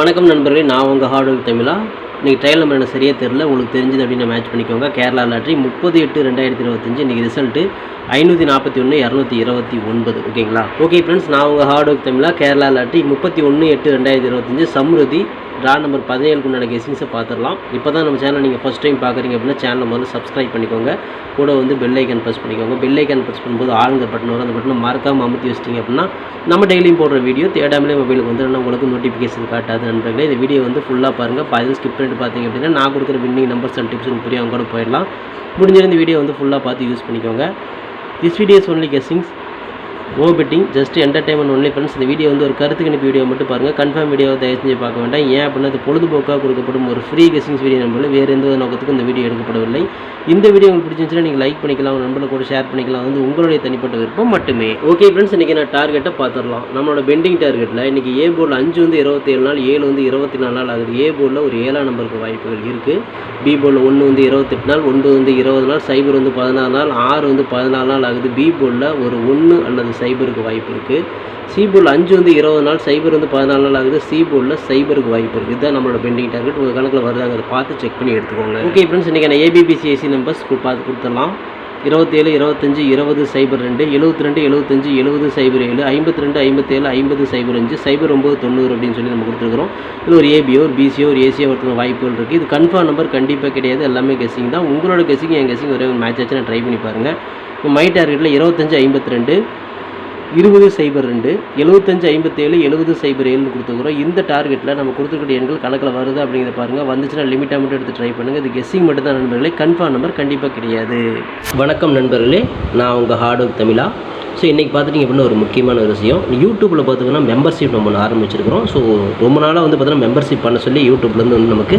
வணக்கம் நண்பர்களே நான் உங்கள் ஹார்ட் ஒர்க் தமிழா? இன்றைக்கி ட்ரையல் நம்பர் எனக்கு சரியாக தெரில உங்களுக்கு தெரிஞ்சது அப்படின்னு மேட்ச் பண்ணிக்கோங்க. கேரளா லாட்ரி முப்பது எட்டு ரெண்டாயிரத்தி இருபத்தஞ்சு இன்றைக்கி ரிசல்ட்டு ஐநூற்றி நாற்பத்தி ஒன்று இரநூத்தி இருபத்தி ஒன்பது ஓகேங்களா ஓகே ஃப்ரெண்ட்ஸ் நான் உங்கள் ஹார்ட் ஒர்க் தமிழா? கேரளா லாட்ரி முப்பத்தி ஒன்று எட்டு ரெண்டாயிரத்தி இருபத்தஞ்சு சம்ருதி ட்ரா நம்பர் பதினேழுக்கு உண்டான கெஸிங்ஸை பார்த்துடலாம். இப்போ தான் நம்ம சேனல் நீங்கள் ஃபஸ்ட் டைம் பார்க்குறீங்க அப்படின்னா சேனலை முதல்ல சப்ஸ்கிரைப் பண்ணிக்கோங்க. கூட வந்து பெல் ஐக்கன் ப்ரெஸ் பண்ணிக்கோங்க. பெல் ஐக்கன் ப்ரெஸ் பண்ணும்போது ஆளுங்க பட்டன் வரும். அந்த பட்டனை மறக்காமல் அமுத்தி வச்சிட்டிங்க அப்படின்னா நம்ம டெய்லியும் போடுற வீடியோ தேடாமலே மொபைலுக்கு வந்து உங்களுக்கு நோட்டிஃபிகேஷன் காட்டாது நண்பர்களே. இந்த வீடியோ வந்து ஃபுல்லாக பாருங்கள் பாதி ஸ்கிப் பண்ணிட்டு பார்த்தீங்க அப்படின்னா நான் கொடுக்குற வின்னிங் நம்பர்ஸ் அண்ட் டிப்ஸ் உங்களுக்கு புரியும் அவங்க கூட போயிடலாம். முடிஞ்சிருந்த வீடியோ வந்து ஃபுல்லாக பார்த்து யூஸ் பண்ணிக்கோங்க. This videos only guessings no betting just entertainment only friends இந்த வீடியோ வந்து ஒரு கருத்து கணிப்பு வீடியோ மட்டும் பாருங்கள் கன்ஃபார்ம் வீடியோ தயவு செஞ்சு பார்க்க வேண்டாம். ஏன் அப்படின்னா அது பொழுதுபோக்காக கொடுக்கப்படும் ஒரு ஃப்ரீ கெஸ்ஸிங்ஸ் வீடியோ நம்மள வேறு எந்த நோக்கத்துக்கும் இந்த வீடியோ எடுக்கப்படவில்லை. இந்த வீடியோ உங்களுக்கு பிடிச்சிருந்துச்சுன்னா நீங்கள் லைக் பண்ணிக்கலாம். உங்கள் நண்பர்கள் கூட ஷேர் பண்ணிக்கலாம். வந்து உங்களுடைய தனிப்பட்ட விருப்பம் மட்டுமே. ஓகே ஃப்ரெண்ட்ஸ் இன்றைக்கி நான் டார்கெட்டை பார்த்துடலாம். நம்மளோட பெண்டிங் டார்கெட்டில் இன்றைக்கி ஏ போர்டில் அஞ்சு வந்து இருபத்தேழு நாள் ஏழு வந்து இருபத்தி நாலு நாள் ஆகுது. ஏ போர்டில் ஒரு ஏழாம் நம்பருக்கு வாய்ப்புகள் இருக்குது பி போர்டில் ஒன்று வந்து இருபத்தெட்டு நாள் ஒன்று வந்து இருபது நாள் சைபர் வந்து பதினாறு நாள் ஆறு வந்து பதினாலு நாள் ஆகுது. பி போர்டில் ஒரு ஒன்று அல்லது சைபருக்கு வாய்ப்பு இருக்குது சி அஞ்சு வந்து இருபது நாள் சைபர் வந்து பதினாலு நாள் ஆகுது. சி சைபருக்கு வாய்ப்பு இருக்குது இதுதான் நம்மளோட பெண்டிங் டார்கெட் உங்கள் கணக்கில் வருதாங்கிறத பார்த்து செக் பண்ணி எடுத்துக்கோங்க. ஓகே ஃப்ரெண்ட்ஸ் இன்றைக்கி நான் ஏபிபிசிஐசி நம்பர்ஸ் பார்த்து கொடுத்துடலாம். இருபத்தேழு இருபத்தஞ்சி இருபது சைபர் ரெண்டு எழுபத்தி ரெண்டு எழுபத்தஞ்சு எழுபது சைபர் ஏழு ஐம்பத்தி ரெண்டு ஐம்பத்தேழு ஐம்பது சைபர் அஞ்சு சைபர் ஒம்பது தொண்ணூறு அப்படின்னு சொல்லி நம்ம கொடுத்துருக்குறோம். இது ஒரு ஏபியோ ஒரு பிசியோ ஒரு ஏசியோ ஒருத்தங்க வாய்ப்புகள் இருக்குது இது கன்ஃபார்ம் நம்பர் கண்டிப்பாக கிடையாது. எல்லாமே கெஸிங் தான். உங்களோட கெஸிங் என் கெஸிங் ஒரே ஒரு மேட்ச் ஆச்சு நான் ட்ரை பண்ணி பாருங்கள் மை டார்கெட்டில் இருபத்தஞ்சு ஐம்பத்தி ரெண்டு இருபது சைபர் ரெண்டு எழுபத்தஞ்சு ஐம்பத்தேழு எழுபது சைபர் ஏழுன்னு கொடுத்துருக்குறோம். இந்த டார்கெட்டில் நம்ம கொடுத்துருக்கிற எண்கள் கணக்கில் வருது அப்படிங்கிறத பாருங்கள் வந்துச்சுன்னா லிமிட்டாக மட்டும் எடுத்து ட்ரை பண்ணுங்கள் இது கெஸ்ஸிங் மட்டும் தான் நண்பர்களே. கன்ஃபார்ம் நம்பர் கண்டிப்பாக கிடையாது. வணக்கம் நண்பர்களே. நான் உங்கள் ஹார்ட் ஒர்க் தமிழா. ஸோ இன்றைக்கி பார்த்துட்டிங்க அப்படின்னா ஒரு முக்கியமான ஒரு விஷயம். யூடியூப்பில் பார்த்திங்கன்னா மெம்பர்ஷிப் நம்ம ஒன்று ஆரம்பிச்சிருக்கிறோம். ஸோ ரொம்ப நாளாக வந்து பார்த்தீங்கன்னா மெம்பர்ஷிப் பண்ண சொல்லி யூடியூப்லேருந்து வந்து நமக்கு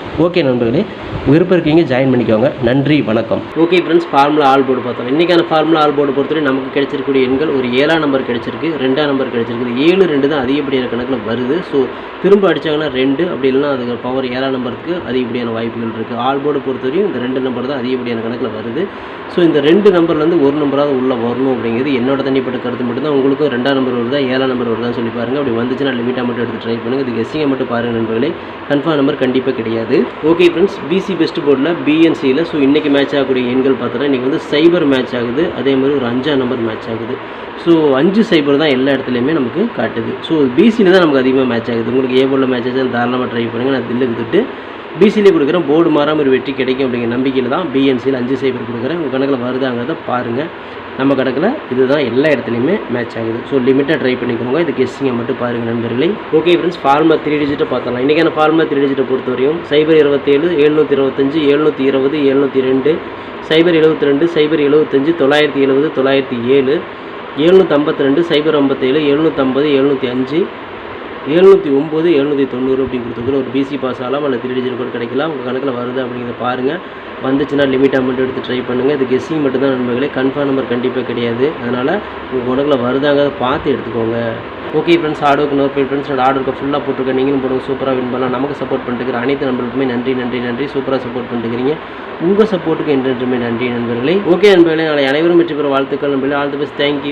ஓகே நண்பர்களே விருப்பம் இருக்கீங்க ஜாயின் பண்ணிக்கோங்க. நன்றி வணக்கம். Okay friends formula all board பார்த்தோம். இன்றைக்கான ஃபார்முலா ஆல் போர்டு பொறுத்தவரை நமக்கு கிடைச்சிருக்கக்கூடிய எண்கள் ஒரு ஏழாம் நம்பர் கிடைச்சிருக்கு ரெண்டாம் நம்பர் கிடைச்சிருக்கு ஏழு ரெண்டு தான் அதிகப்படியான கணக்கில் வருது. ஸோ திரும்ப அடித்தாங்கன்னா ரெண்டு அப்படி இல்லைன்னா அதுக்கு பவர் ஏழாம் நம்பருக்கு அதிகப்படியான வாய்ப்புகள் இருக்குது ஆல் போர்டு பொறுத்தவரையும் இந்த ரெண்டு நம்பர் தான் அதிகப்படியான கணக்கில் வருது. ஸோ இந்த ரெண்டு நம்பர்லேருந்து ஒரு நம்பராவது உள்ளே வரணும் அப்படிங்கிறது என்னோட தனிப்பட்ட கருத்து மட்டும்தான். உங்களுக்கும் ரெண்டாம் நம்பர் வருதா ஏழாம் நம்பர் வருதான்னு சொல்லி பாருங்க. அப்படி வந்துச்சுன்னா லிமிட்டாக மட்டும் எடுத்து ட்ரை பண்ணுங்கள் இது கெஸ்ஸிங்கை மட்டும் பாருங்கள் நண்பர்களே. கன்ஃபார்ம் நம்பர் கண்டிப்பாக கிடையாது. ஓகே ஃப்ரெண்ட்ஸ் பிசி பெஸ்ட் போர்டில் பிஎன்சியில் ஸோ இன்றைக்கி மேட்ச் ஆகக்கூடிய எண்கள் பார்த்தோன்னா இன்றைக்கி வந்து சைபர் மேட்ச் ஆகுது. அதே மாதிரி ஒரு அஞ்சாம் நம்பர் மேட்ச் ஆகுது. ஸோ அஞ்சு சைபர் தான் எல்லா இடத்துலையுமே நமக்கு காட்டுது. ஸோ பிசியில் தான் நமக்கு அதிகமாக மேட்ச் ஆகுது. உங்களுக்கு ஏ போர்டில் மேட்ச் ஆச்சு தாராளமாக ட்ரை பண்ணுங்கள் நான் தில்லுக்கு திட்டு பிசியில் கொடுக்குறேன் போர்டு மாறாமல் ஒரு வெற்றி கிடைக்கும் அப்படிங்கிற நம்பிக்கையில் தான் பிஎன்சியில் அஞ்சு சைபர் கொடுக்குறேன். உங்கள் கணக்கில் வருதாங்கிறத பாருங்கள் நம்ம கணக்கில் இதுதான் எல்லா இடத்துலையுமே மேட்ச் ஆகுது. ஸோ லிமிட்டாக ட்ரை பண்ணிக்கோங்க. இது கெஸ்டிங்கை மட்டும் பாருங்கள் நண்பர்களே. ஓகே ஃப்ரெண்ட்ஸ் ஃபார்மா த்ரீ டிஜிட்டை பார்த்தலாம் இன்றைக்கான ஃபார்மா த்ரீ டிஜிட்டை பொறுத்தவரையும் சைபர் இருபத்தேழு எழுநூற்றி இருபத்தஞ்சு எழுநூற்றி இருபது எழுநூற்றி ரெண்டு சைபர் எழுபத்தி ரெண்டு சைபர் எழுபத்தஞ்சு தொள்ளாயிரத்தி எழுபது தொள்ளாயிரத்தி ஏழு எழுநூற்றி ஐம்பத்தி ரெண்டு சைபர் ஐம்பத்தேழு எழுநூற்றம்பது எழுநூற்றி அஞ்சு எழுநூற்றி ஒம்பது எழுநூற்றி தொண்ணூறு அப்படி கொடுத்துருக்குற ஒரு பிசி பாஸ் ஆகலாம் அல்ல த்ரீ டிஜிட் கூட கிடைக்கலாம். உங்கள் கணக்கில் வருது அப்படிங்கிறத பாருங்கள் வந்துச்சுன்னா லிமிட் அமௌண்ட் எடுத்து ட்ரை பண்ணுங்கள் இது கெஸ்ஸிங் மட்டும்தான் நண்பர்களே. கன்ஃபார்ம் நம்பர் கண்டிப்பாக கிடையாது. அதனால் உங்கள் கணக்கில் வருதாங்க பார்த்து எடுத்துக்கோங்க. ஓகே ஃப்ரெண்ட்ஸ் ஆர்டருக்கு நோட் பண்ணி ஃப்ரெண்ட்ஸ் நான் ஆர்டருக்கு ஃபுல்லாக போட்டிருக்கேன். நீங்களும் போடுங்க. சூப்பராக வின் பண்ணலாம். நமக்கு சப்போர்ட் பண்ணிட்டு அனைத்து நண்பர்களுக்குமே நன்றி நன்றி நன்றி. சூப்பராக சப்போர்ட் பண்ணிட்டுக்கிறீங்க உங்கள் சப்போர்ட்டுக்கு என்றென்றுமே நன்றி நண்பர்களே. ஓகே நண்பர்களே நாளை அனைவரும் வெற்றி பெற வாழ்த்துக்கள் நண்பர்களே. All the best thank you